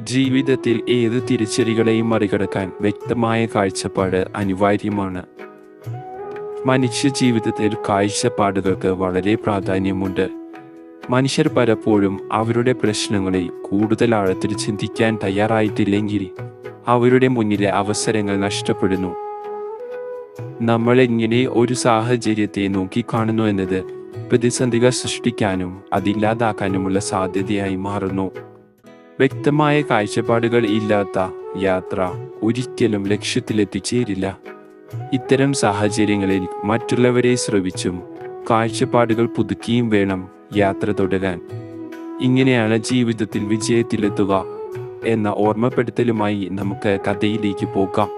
ജീവിതത്തിൽ ഏത് തിരിച്ചടികളെയും മറികടക്കാൻ വ്യക്തമായ കാഴ്ചപ്പാട് അനിവാര്യമാണ്. മനുഷ്യ ജീവിതത്തിൽ കാഴ്ചപ്പാടുകൾക്ക് വളരെ പ്രാധാന്യമുണ്ട്. മനുഷ്യർ പലപ്പോഴും അവരുടെ പ്രശ്നങ്ങളെ കൂടുതൽ ആഴത്തിൽ ചിന്തിക്കാൻ തയ്യാറായിട്ടില്ലെങ്കിൽ അവരുടെ മുന്നിലെ അവസരങ്ങൾ നഷ്ടപ്പെടുന്നു. നമ്മൾ എങ്ങനെ ഒരു സാഹചര്യത്തെ നോക്കിക്കാണുന്നു എന്നത് പ്രതിസന്ധികൾ സൃഷ്ടിക്കാനും അതില്ലാതാക്കാനുമുള്ള സാധ്യതയായി മാറുന്നു. വ്യക്തമായ കാഴ്ചപ്പാടുകൾ ഇല്ലാത്ത യാത്ര ഒരിക്കലും ലക്ഷ്യത്തിലെത്തിച്ചേരില്ല. ഇത്തരം സാഹചര്യങ്ങളിൽ മറ്റുള്ളവരെ ശ്രവിച്ചും കാഴ്ചപ്പാടുകൾ പുതുക്കിയും വേണം യാത്ര തുടരാൻ. ഇങ്ങനെയാണ് ജീവിതത്തിൽ വിജയത്തിലെത്തുക എന്ന ഓർമ്മപ്പെടുത്തലുമായി നമുക്ക് കഥയിലേക്ക് പോകാം.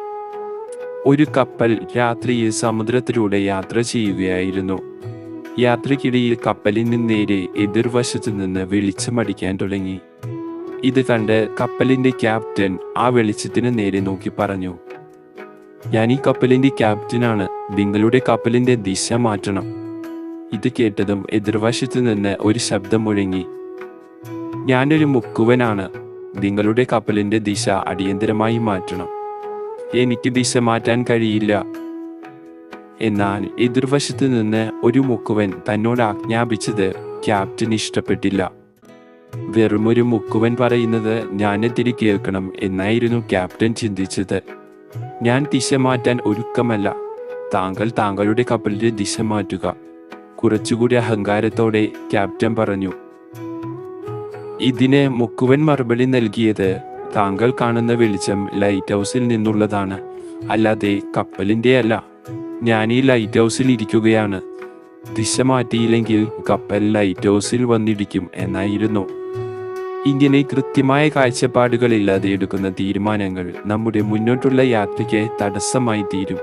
ഒരു കപ്പൽ രാത്രിയിൽ സമുദ്രത്തിലൂടെ യാത്ര ചെയ്യുകയായിരുന്നു. യാത്രക്കിടയിൽ കപ്പലിന് നേരെ എതിർവശത്തു നിന്ന് വെളിച്ചമടിക്കാൻ തുടങ്ങി. ഇത് കണ്ട് കപ്പലിന്റെ ക്യാപ്റ്റൻ ആ വെളിച്ചത്തിന് നേരെ നോക്കി പറഞ്ഞു ഞാൻ ഈ കപ്പലിന്റെ ക്യാപ്റ്റനാണ് നിങ്ങളുടെ കപ്പലിന്റെ ദിശ മാറ്റണം. ഇത് കേട്ടതും എതിർവശത്ത് നിന്ന് ഒരു ശബ്ദം മുഴങ്ങി ഞാനൊരു മുക്കുവനാണ്. നിങ്ങളുടെ കപ്പലിന്റെ ദിശ അടിയന്തരമായി മാറ്റണം. എനിക്ക് ദിശ മാറ്റാൻ കഴിയില്ല. എന്നാൽ എതിർവശത്ത് നിന്ന് ഒരു മുക്കുവൻ തന്നോട് ആജ്ഞാപിച്ചത് ക്യാപ്റ്റൻ ഇഷ്ടപ്പെട്ടില്ല. വെറുമൊരു മുക്കുവൻ പറയുന്നത് ഞാനെതിരി കേൾക്കണം എന്നായിരുന്നു ക്യാപ്റ്റൻ ചിന്തിച്ചത്. ഞാൻ ദിശ മാറ്റാൻ ഒരുക്കമല്ല. താങ്കൾ താങ്കളുടെ കപ്പലിന്റെ ദിശ മാറ്റുക. കുറച്ചുകൂടി അഹങ്കാരത്തോടെ ക്യാപ്റ്റൻ പറഞ്ഞു. ഇതിന് മുക്കുവൻ മറുപടി നൽകിയത് താങ്കൾ കാണുന്ന വെളിച്ചം ലൈറ്റ് ഹൗസിൽ നിന്നുള്ളതാണ്. അല്ലാതെ കപ്പലിന്റെ അല്ല. ഞാൻ ഈ ലൈറ്റ് ഹൗസിൽ ഇരിക്കുകയാണ്. ദിശ മാറ്റിയില്ലെങ്കിൽ കപ്പൽ ലൈറ്റ് ഹൗസിൽ വന്നിടിക്കും എന്നായിരുന്നു. ഇങ്ങനെ കൃത്യമായ കാഴ്ചപ്പാടുകളില്ലാതെ എടുക്കുന്ന തീരുമാനങ്ങൾ നമ്മുടെ മുന്നോട്ടുള്ള യാത്രയ്ക്ക് തടസ്സമായി തീരും.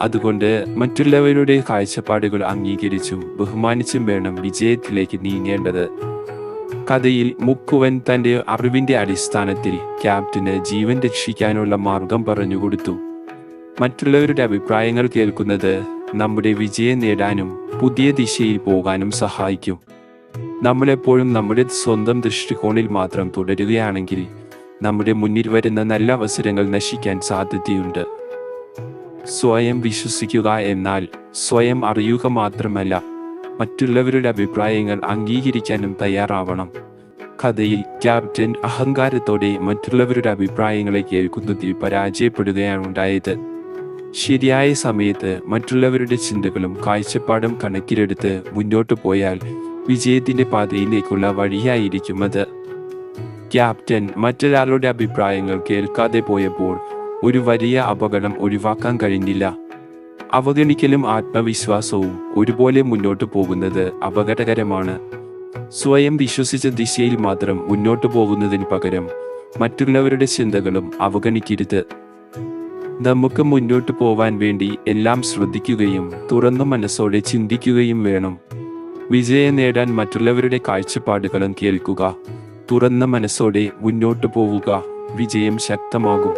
അതുകൊണ്ട് മറ്റുള്ളവരുടെ കാഴ്ചപ്പാടുകൾ അംഗീകരിച്ചും ബഹുമാനിച്ചും വേണം വിജയത്തിലേക്ക് നീങ്ങേണ്ടത്. കഥയിൽ മുക്കുവൻ തന്റെ അറിവിന്റെ അടിസ്ഥാനത്തിൽ ക്യാപ്റ്റന് ജീവൻ രക്ഷിക്കാനുള്ള മാർഗം പറഞ്ഞുകൊടുത്തു മറ്റുള്ളവരുടെ അഭിപ്രായങ്ങൾ കേൾക്കുന്നത് നമ്മുടെ വിജയം നേടാനും പുതിയ ദിശയിൽ പോകാനും സഹായിക്കും. നമ്മളെപ്പോഴും നമ്മുടെ സ്വന്തം ദൃഷ്ടികോണിൽ മാത്രം തുടരുകയാണെങ്കിൽ നമ്മുടെ മുന്നിൽ വരുന്ന നല്ല അവസരങ്ങൾ നശിക്കാൻ സാധ്യതയുണ്ട്. സ്വയം വിശ്വസിക്കുക എന്നാൽ സ്വയം അറിയുക മാത്രമല്ല മറ്റുള്ളവരുടെ അഭിപ്രായങ്ങൾ അംഗീകരിക്കാനും തയ്യാറാവണം. കഥയിൽ ക്യാപ്റ്റൻ അഹങ്കാരത്തോടെ മറ്റുള്ളവരുടെ അഭിപ്രായങ്ങളെ കേൾക്കുന്നതിൽ പരാജയപ്പെടുകയാണ് ഉണ്ടായത്. ശരിയായ സമയത്ത് മറ്റുള്ളവരുടെ ചിന്തകളും കാഴ്ചപ്പാടും കണക്കിലെടുത്ത് മുന്നോട്ടു പോയാൽ വിജയത്തിന്റെ പാതയിലേക്കുള്ള വഴിയായിരിക്കും അത്. ക്യാപ്റ്റൻ മറ്റൊരാളുടെ അഭിപ്രായങ്ങൾ കേൾക്കാതെ പോയപ്പോൾ ഒരു വലിയ അപകടം ഒഴിവാക്കാൻ കഴിഞ്ഞില്ല. അവഗണിക്കലും ആത്മവിശ്വാസവും ഒരുപോലെ മുന്നോട്ടു പോകുന്നത് അപകടകരമാണ്. സ്വയം വിശ്വസിച്ച ദിശയിൽ മാത്രം മുന്നോട്ടു പോകുന്നതിന് പകരം മറ്റുള്ളവരുടെ ചിന്തകളും അവഗണിക്കരുത്. നമുക്ക് മുന്നോട്ട് പോവാൻ വേണ്ടി എല്ലാം ശ്രദ്ധിക്കുകയും തുറന്നു മനസ്സോടെ ചിന്തിക്കുകയും വേണം. വിജയം നേടാൻ മറ്റുള്ളവരുടെ കാഴ്ചപ്പാടുകളും കേൾക്കുക. തുറന്ന മനസ്സോടെ മുന്നോട്ട് പോവുക. വിജയം ശക്തമാകും.